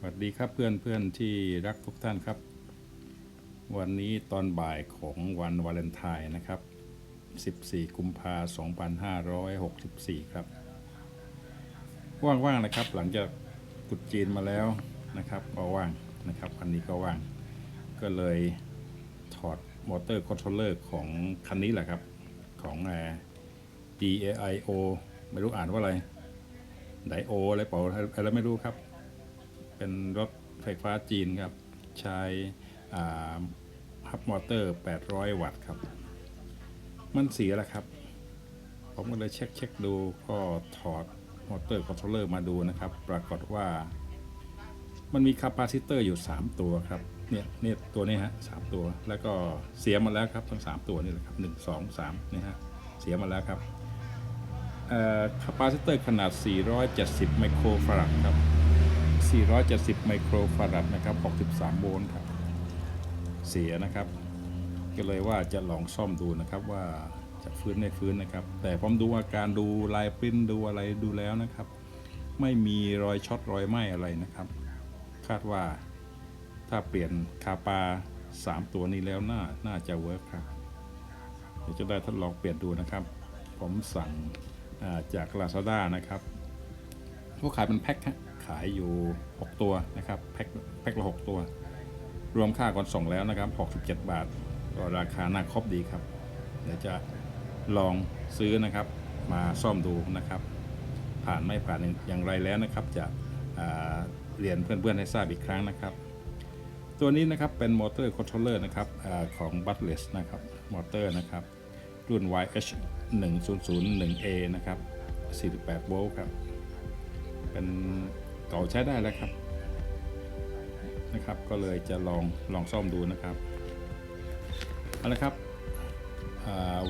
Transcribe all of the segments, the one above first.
สวัสดีครับเพื่อนเพื่อนที่รักทุกท่านครับ วันนี้ตอนบ่ายของวันวาเลนไทน์นะครับ 14 กุมภา2564 ครับ ว่างๆนะครับ หลังจากตรุดจีนมาแล้วนะครับก็ว่างนะครับอันนี้ก็ว่าง ก็เลยถอดมอเตอร์คอนโทรลเลอร์ของคันนี้แหละครับ ของเอ่อ DAIO ไม่รู้อ่านว่าอะไรไดโออะไรเปล่าอะไรไม่รู้ครับ เป็นรถไฟฟ้าจีนครับ ใช้ฮับมอเตอร์ 800 วัตต์ครับ มันเสียแล้วครับ ผมก็เลยเช็คเช็คดูก็ถอดมอเตอร์คอนโทรลเลอร์มาดูนะครับ ปรากฏว่า มันมีคาปาซิเตอร์อยู่ 3 ตัวครับ เนี่ยเนี่ยตัวนี้ฮะสามตัว แล้วก็เสียมาแล้วครับทั้ง 3 ตัวนี่แหละครับ 1 2 3นี่ฮะ เสียมาแล้วครับคาปาซิเตอร์ขนาด 470 ไมโครฟาราดครับ 470 ไมโครฟาราดนะครับ 63 โวลต์ครับ เสียนะครับ ก็เลยว่าจะลองซ่อมดูนะครับว่าจะฟื้นไม่ฟื้นนะครับ แต่ผมดูอาการดูลายปริ้นดูอะไรดูแล้วนะครับ ไม่มีรอยช็อตรอยไหม้อะไรนะครับ คาดว่าถ้าเปลี่ยนคาปา 3 ตัวนี้แล้วน่าน่าจะเวิร์คครับเดี๋ยวจะได้ทดลองเปลี่ยนดูนะครับ ผมสั่งาจาก Lazada นะครับเขาขายเป็นแพ็คฮะ ขายอยู่ 6 ตัวนะครับแพ็คแพ็คละ6ตัว รวมค่าก่อนส่งแล้วนะครับ 67 บาทก็ราคาน่าครบดีครับ เดี๋ยวจะลองซื้อนะครับมาซ่อมดูนะครับ ผ่านไม่ผ่านอย่างไรแล้วนะครับ จะเรียนเพื่อนๆให้ทราบอีกครั้งนะครับ ตัวนี้นะครับเป็นมอเตอร์คอนโทรลเลอร์นะครับอของ b u t l e s s นะครับมอเตอร์นะครับ รุ่น YH 1001A นะครับ 48 โวลต์ครับ เป็น เก่าใช้ได้แล้วครับนะครับ ก็เลยจะลองลองซ่อมดูนะครับเอาละครับ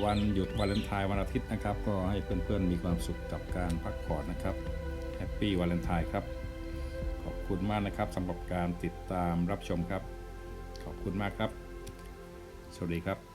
วันหยุดวาเลนไทน์วันอาทิตย์นะครับ ก็ให้เพื่อนๆมีความสุขกับการพักผ่อนนะครับแฮปปี้วาเลนไทน์ครับ ขอบคุณมากนะครับสำหรับการติดตามรับชมครับ ขอบคุณมากครับ สวัสดีครับ